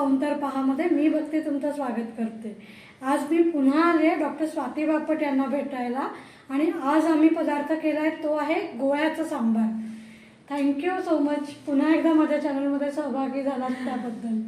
Counter पहामध्ये मी भक्ती तुमचं स्वागत करते. आज मी पुन्हा आले डॉक्टर स्वाती बापट यांना भेटायला आणि आज आम्ही पदार्थ केला आहे तो आहे गोळ्याचा sambar. Thank you so much पुन्हा एकदा माझ्या चॅनलमध्ये सहभागी झाला त्याबद्दल.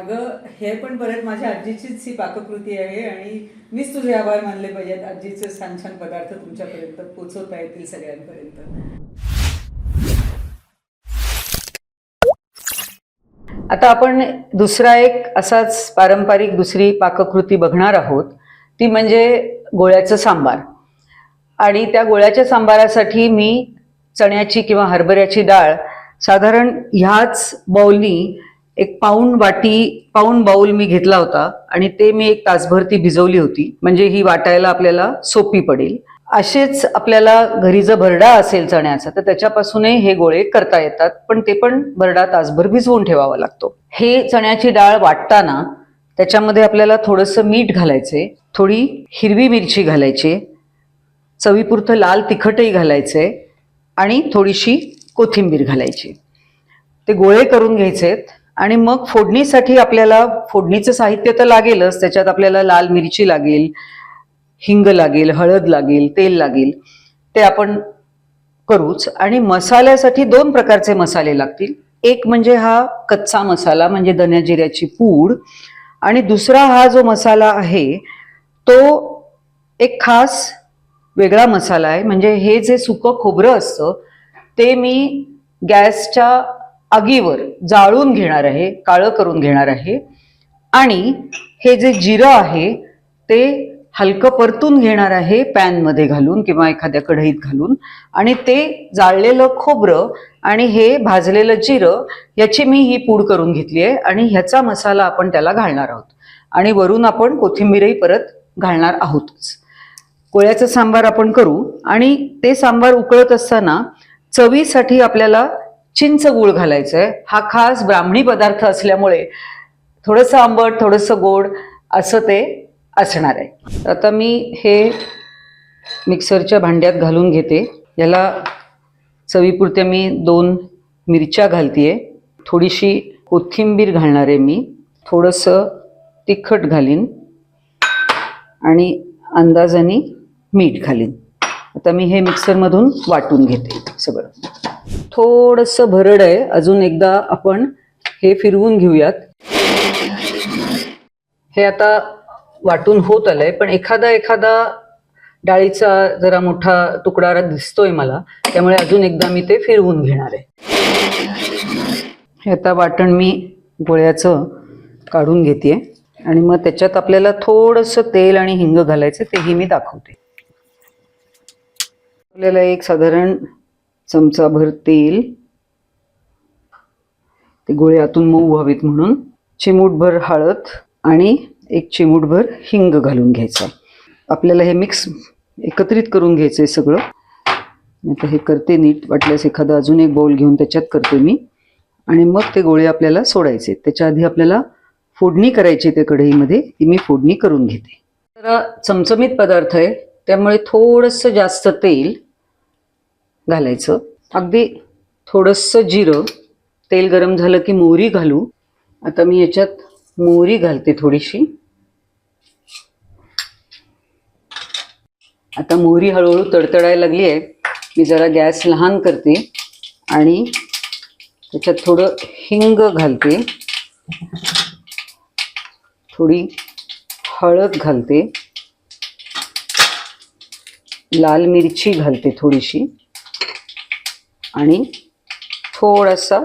अगं हे पण परत माझ्या आजीचीच ही पाककृती आहे आणि मीच तुझे आभार मानले पाहिजेत. आजीचे छान छान पदार्थ तुमच्यापर्यंत पोचवता येतील सगळ्यांपर्यंत. आता आपण दुसरा एक असाच पारंपरिक दुसरी पाककृती बघणार आहोत. ती म्हणजे गोळ्याचं सांबार. आणि त्या गोळ्याच्या सांबारासाठी मी चण्याची किंवा हरभऱ्याची डाळ साधारण ह्याच बाऊलनी एक पाऊण वाटी पाऊण बाऊल मी घेतला होता आणि ते मी एक तासभर ती भिजवली होती. म्हणजे ही वाटायला आपल्याला सोपी पडेल. असेच आपल्याला घरी जर भरडा असेल चण्याचा तर त्याच्यापासूनही हे गोळे करता येतात. पण ते पण भरडा तासभर भिजवून ठेवावा लागतो. हे चण्याची डाळ वाटताना त्याच्यामध्ये आपल्याला थोडंसं मीठ घालायचे थोडी हिरवी मिरची घालायची चवीपुरतं लाल तिखटही घालायचे आणि थोडीशी कोथिंबीर घालायची. ते गोळे करून घ्यायचेत आणि मग फोडणीसाठी आपल्याला फोडणीचं साहित्य तर लागेलच त्याच्यात आपल्याला लाल मिरची लागेल हिंग लागेल हळद लागेल तेल लागेल ते आपण करूच. आणि मसाल्यासाठी दोन प्रकारचे मसाले लागतील. एक म्हणजे हा कच्चा मसाला म्हणजे धन्या जिऱ्याची पूड. आणि दुसरा हा जो मसाला आहे तो एक खास वेगळा मसाला आहे. म्हणजे हे जे सुकं खोबरं असतं ते मी गॅसच्या आगीवर जाळून घेणार आहे काळं करून घेणार आहे. आणि हे जे जिरं आहे ते हलकं परतून घेणार आहे पॅनमध्ये घालून किंवा एखाद्या कढईत घालून. आणि ते जाळलेलं खोबरं आणि हे भाजलेलं जिरं याची मी ही पूड करून घेतली आहे आणि ह्याचा मसाला आपण त्याला घालणार आहोत. आणि वरून आपण कोथिंबीरही परत घालणार आहोतच. गोळ्याचं सांबार आपण करू. आणि ते सांबार उकळत असताना चवीसाठी आपल्याला चिंच गूळ घालायचं आहे हा खास ब्राह्मणी पदार्थ असल्यामुळे थोडंसं आंबट थोडंसं गोड असं ते असणार आहे. आता मी हे मिक्सरच्या भांड्यात घालून घेते. याला चवीपुरत्या मी दोन मिरच्या घालतीये. थोडीशी कोथिंबीर घालणार आहे मी. थोडंसं तिखट घालीन. आणि अंदाजाने मीठ घालीन. आता मी हे मिक्सरमधून वाटून घेते सगळं. थोडंसं भरड आहे. अजून एकदा आपण हे फिरवून घेऊयात. हे आता वाटून होत आलंय पण एखादा एखादा डाळीचा जरा मोठा तुकडा दिसतोय मला त्यामुळे अजून एकदा मी ते फिरवून घेणार आहे. हे आता वाटण मी गोळ्याचं काढून घेते आणि मग त्याच्यात आपल्याला थोडंसं तेल आणि हिंग घालायचं तेही मी दाखवते. आपल्याला एक साधारण चमचाभर तेल ते गोळे आतून मऊ व्हावीत म्हणून चिमूटभर हळद आणि एक चिमूटभर हिंग घालून घ्यायचा. आपल्याला हे मिक्स एकत्रित करून घ्यायचं आहे सगळं आता हे करते नीट. वाटल्यास एखादा अजून एक बाउल घेऊन त्याच्यात करते मी. आणि मग ते गोळे आपल्याला सोडायचे. त्याच्या आधी आपल्याला फोडणी करायची त्या कढईमध्ये ती मी फोडणी करून घेते. जरा चमचमीत पदार्थ आहे. त्यामुळे थोडंसं जास्त तेल घालायचं. अगदी थोडंसं जिरं. तेल गरम झालं की मोहरी घालू. आता मी याच्यात मोहरी घालते थोडीशी. आता मोहरी हळूहळू तडतडायला लागली आहे. मी जरा गॅस लहान करते आणि त्याच्यात थोडं हिंग घालते. थोडी हळद घालते. लाल मिरची घालते थोडीशी. आणि थोडासा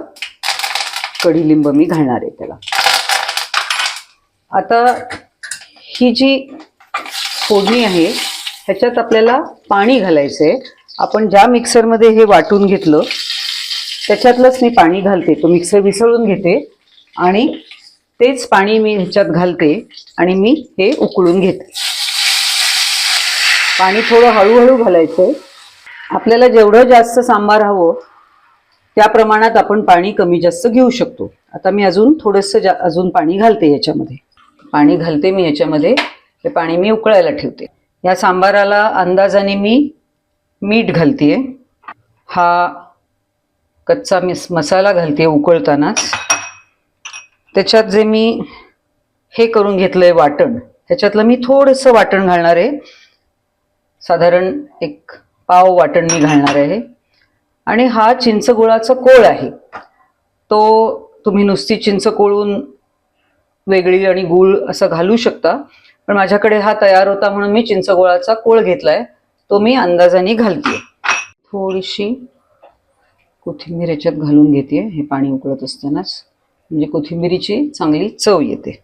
कढीलिंब मी घालणार आहे त्याला. आता ही जी फोडणी आहे ह्याच्यात आपल्याला पाणी घालायचं आहे आपण ज्या मिक्सरमध्ये हे वाटून घेतलं त्याच्यातलंच मी पाणी घालते. तो मिक्सर विसळून घेते आणि तेच पाणी मी ह्याच्यात घालते आणि मी हे उकळून घेते. पाणी थोडं हळूहळू घालायचं आपल्याला जेवढं जास्त सांबार हवं त्या प्रमाणात आपण पाणी कमी जास्त घेऊ शकतो. आता मी अजून थोडंसं जा अजून पाणी घालते याच्यामध्ये पाणी घालते मी याच्यामध्ये हे पाणी मी उकळायला ठेवते. या सांबाराला अंदाजाने मी मीठ घालते हा कच्चा मिस मसाला घालते उकळतानाच. त्याच्यात जे मी हे करून घेतलं आहे वाटण ह्याच्यातलं मी थोडंसं वाटण घालणार आहे. साधारण एक पाव वाटण मी घालणार आहे. आणि हा चिंचगुळाचा कोळ आहे. तो तुम्ही नुसती चिंच कोळून वेगळी आणि गूळ असं घालू शकता. पण माझ्याकडे हा तयार होता म्हणून मी चिंचगोळाचा कोळ घेतलाय. तो मी अंदाजाने घालते थोडीशी कोथिंबीर याच्यात घालून घेते हे पाणी उकळत असतानाच. म्हणजे कोथिंबीरीची चांगली चव येते.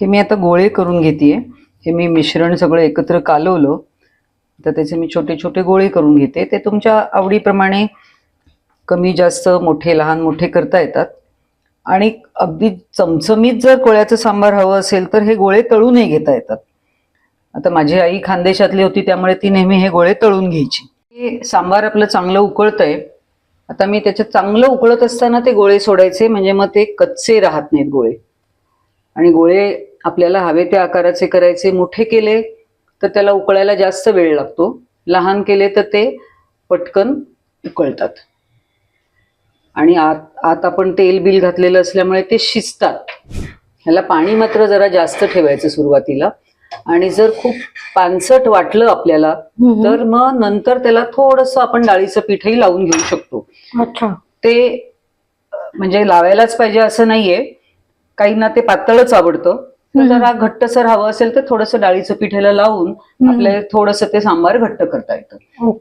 हे मी आता गोळे करून घेते हे मी मिश्रण सगळं एकत्र कालवलं. तर त्याचे मी छोटे छोटे गोळे करून घेते. ते तुमच्या आवडीप्रमाणे कमी जास्त मोठे लहान मोठे करता येतात. आणि अगदी चमचमीत जर कोळ्याचं सांबार हवं असेल तर हे गोळे तळूनही घेता येतात. आता माझी आई खानदेशातली होती त्यामुळे ती नेहमी हे गोळे तळून घ्यायची. हे सांबार आपलं चांगलं उकळतंय. आता मी त्याच्यात चांगलं उकळत असताना ते गोळे सोडायचे म्हणजे मग ते कच्चे राहत नाहीत गोळे. आणि गोळे आपल्याला हवे त्या आकाराचे करायचे. मोठे केले तर त्याला उकळायला जास्त वेळ लागतो. लहान केले तर ते पटकन उकळतात. आणि आत आत आपण तेल बिल घातलेलं असल्यामुळे ते शिजतात. ह्याला पाणी मात्र जरा जास्त ठेवायचं सुरुवातीला. आणि जर खूप पानसट वाटलं आपल्याला तर मग नंतर त्याला थोडंसं आपण डाळीचं पीठही लावून घेऊ शकतो. अच्छा. ते म्हणजे लावायलाच पाहिजे असं नाहीये. काहींना ते पातळच आवडतं. जरा घट्टसर हवं असेल तर थोडंसं डाळीचं पिठेला लावून आपल्याला थोडंसं ते सांबार घट्ट करता येतं.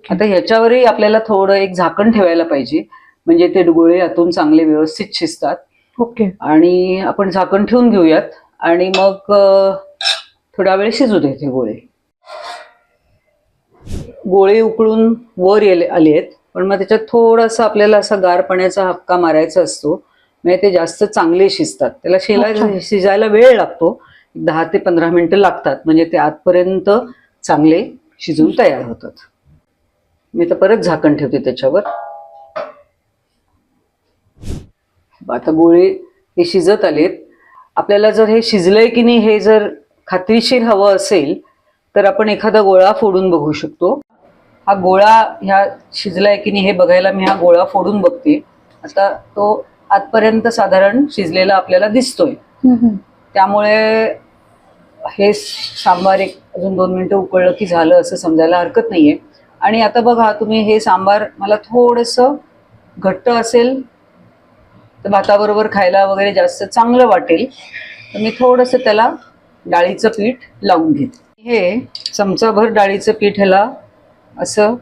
आता ह्याच्यावरही आपल्याला थोडं एक झाकण ठेवायला पाहिजे. म्हणजे ते गोळे यातून चांगले व्यवस्थित शिजतात. ओके. आणि आपण झाकण ठेवून घेऊयात. आणि मग थोडा वेळ शिजू दे ते गोळे. गोळे उकळून वर येले आले आहेत. पण मग त्याच्यात थोडासा आपल्याला असा गार पाण्याचा हक्का मारायचा असतो. म्हणजे ते जास्त चांगले शिजतात. त्याला शिला. शिजायला वेळ लागतो. दहा ते पंधरा मिनिटं लागतात. म्हणजे ते आतपर्यंत चांगले शिजून तयार होतात. मी तर परत झाकण ठेवते त्याच्यावर. आता गोळे हे शिजत आलेत. आपल्याला जर हे शिजलंय की नाही हे जर खात्रीशीर हवं असेल तर आपण एखादा गोळा फोडून बघू शकतो. हा गोळा ह्या शिजलाय की नाही हे बघायला मी हा गोळा फोडून बघते. आता तो आतपर्यंत साधारण शिजलेला आपल्याला दिसतोय. त्यामुळे हे सांबार एक अजून दोन मिनिटं उकळलं की झालं असं समजायला हरकत नाहीये. आणि आता बघा तुम्ही हे सांबार मला थोडंसं घट्ट असेल तर भाताबरोबर खायला वगैरे जास्त चांगलं वाटेल. तर मी थोडंसं त्याला डाळीचं पीठ लावून घेते. हे चमचाभर डाळीचं पीठ ह्याला असं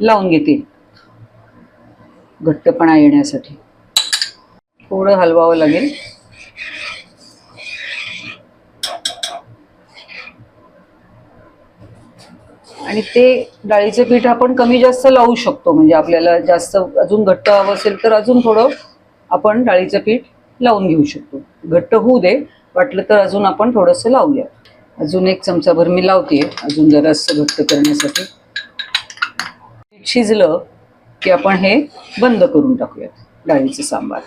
लावून घेते. घट्टपणा येण्यासाठी. थोडं हलवावं लागेल. आणि ते डाळीचं पीठ आपण कमी जास्त लावू शकतो. म्हणजे आपल्याला जास्त अजून घट्ट हवं असेल तर अजून थोडं आपण डाळीचं पीठ लावून घेऊ शकतो. घट्ट होऊ दे वाटलं तर अजून आपण थोडंसं लावूया. अजून एक चमचाभर मी लावते अजून जरासं घट्ट करण्यासाठी. पीठ शिजलं की आपण हे बंद करून टाकूयात डाळीचं सांबार.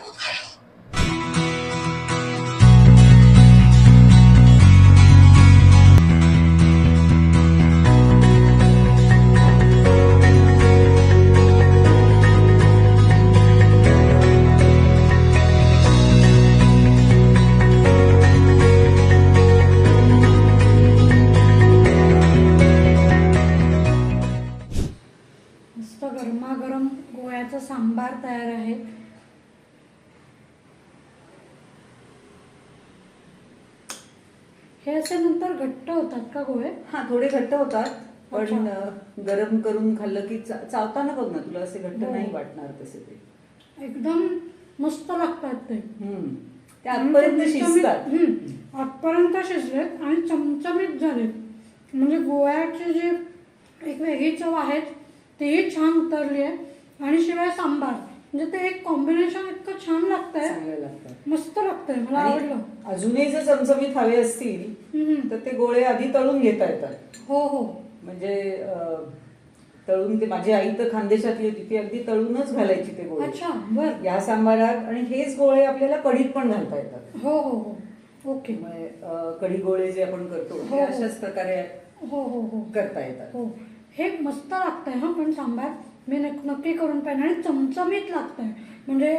असे नंतर घट्ट होतात का गोळे? हा थोडे घट्ट होतात पण गरम करून खाल्लं की चा- चावताना बघ ना तुला असे घट्ट हो. नाही वाटणार तसे ते. एकदम मस्त लागतात ते. हम्म. ते आतपर्यंत चमचमीत- शिजतात. हम्म. आतपर्यंत शिजलेत आणि चमचमीत झालेत. म्हणजे गोव्याची जी एक वेगळी चव आहे तेही छान उतरली आहे. आणि शिवाय सांबार. म्हणजे ते एक कॉम्बिनेशन इतकं छान लागतंय. चांगले लागतात मस्त लागतंय मला आणि आवडलं. अजूनही जर चमचमीत हवे असतील हम्म. तर ते गोळे आधी तळून घेता येतात. हो हो. म्हणजे अं, तळून ते माझी आई तर खानदेशातली होती ती अगदी तळूनच घालायची ते गोळे. अच्छा बर. या सांबारात आणि हेच गोळे आपल्याला कढीत पण घालता येतात. हो हो हो. ओके. त्यामुळे अं, कढी गोळे जे आपण करतो हो, ते हो. अशाच प्रकारे हो हो हो. करता येतात. हो. हे मस्त लागतंय हा पण सांबार. मी नक- नक्की करून पाहिजे आणि चमचमीत लागतंय. म्हणजे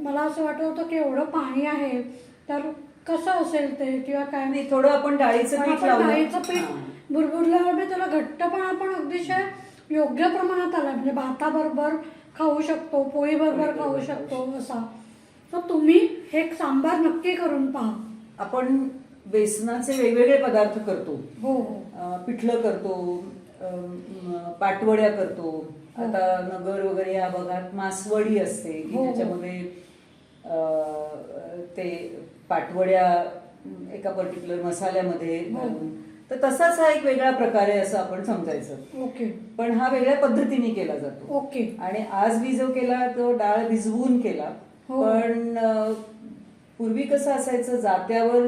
मला असं वाटत होतं की एवढं पाणी आहे तर कसं असेल ते किंवा काय? आणि थोडं आपण डाळीचं पीठ डाळीचं पीठ. बुरबुरल्यावर मी त्याला घट्ट पण आपण अतिशय योग्य प्रमाणात आला. म्हणजे भाताबरोबर खाऊ शकतो पोळी बरोबर खाऊ शकतो असा. तर तुम्ही हे सांबार नक्की करून पहा. आपण बेसनाचे वेगवेगळे पदार्थ करतो. हो. पिठलं करतो पाटवड्या करतो. आता नगर वगैरे या भागात मासवडी असते की हो, हो. ज्याच्यामध्ये अं, ते पाटवड्या एका पर्टिक्युलर मसाल्यामध्ये हो. घालून. तर तसाच हा एक वेगळा प्रकार आहे असं आपण समजायचं. ओके. पण हा वेगळ्या पद्धतीने केला जातो. ओके. आणि आज मी जो केला तो डाळ भिजवून केला. हो. पण अं, पूर्वी कसं असायचं? जात्यावर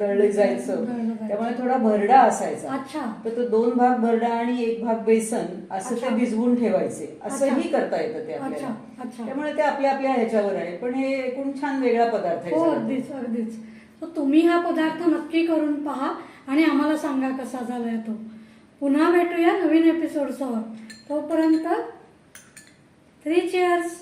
दळलं जायचं. त्यामुळे थोडा भरडा असायचा. अच्छा. तर तो दोन भाग भरडा आणि एक भाग बेसन असं. ते भिजवून ठेवायचे. असंही. करता येतं ते अच्छा, आपल्याला. अच्छा. त्यामुळे ते आपल्या आपल्या ह्याच्यावर आहे. पण हे एकूण छान वेगळा पदार्थ आहे हो. अगदीच अगदीच. तर तुम्ही हा पदार्थ नक्की करून पहा आणि आम्हाला सांगा कसा झालाय तो. पुन्हा भेटूया नवीन एपिसोडसह तोपर्यंत थ्री चेअर्स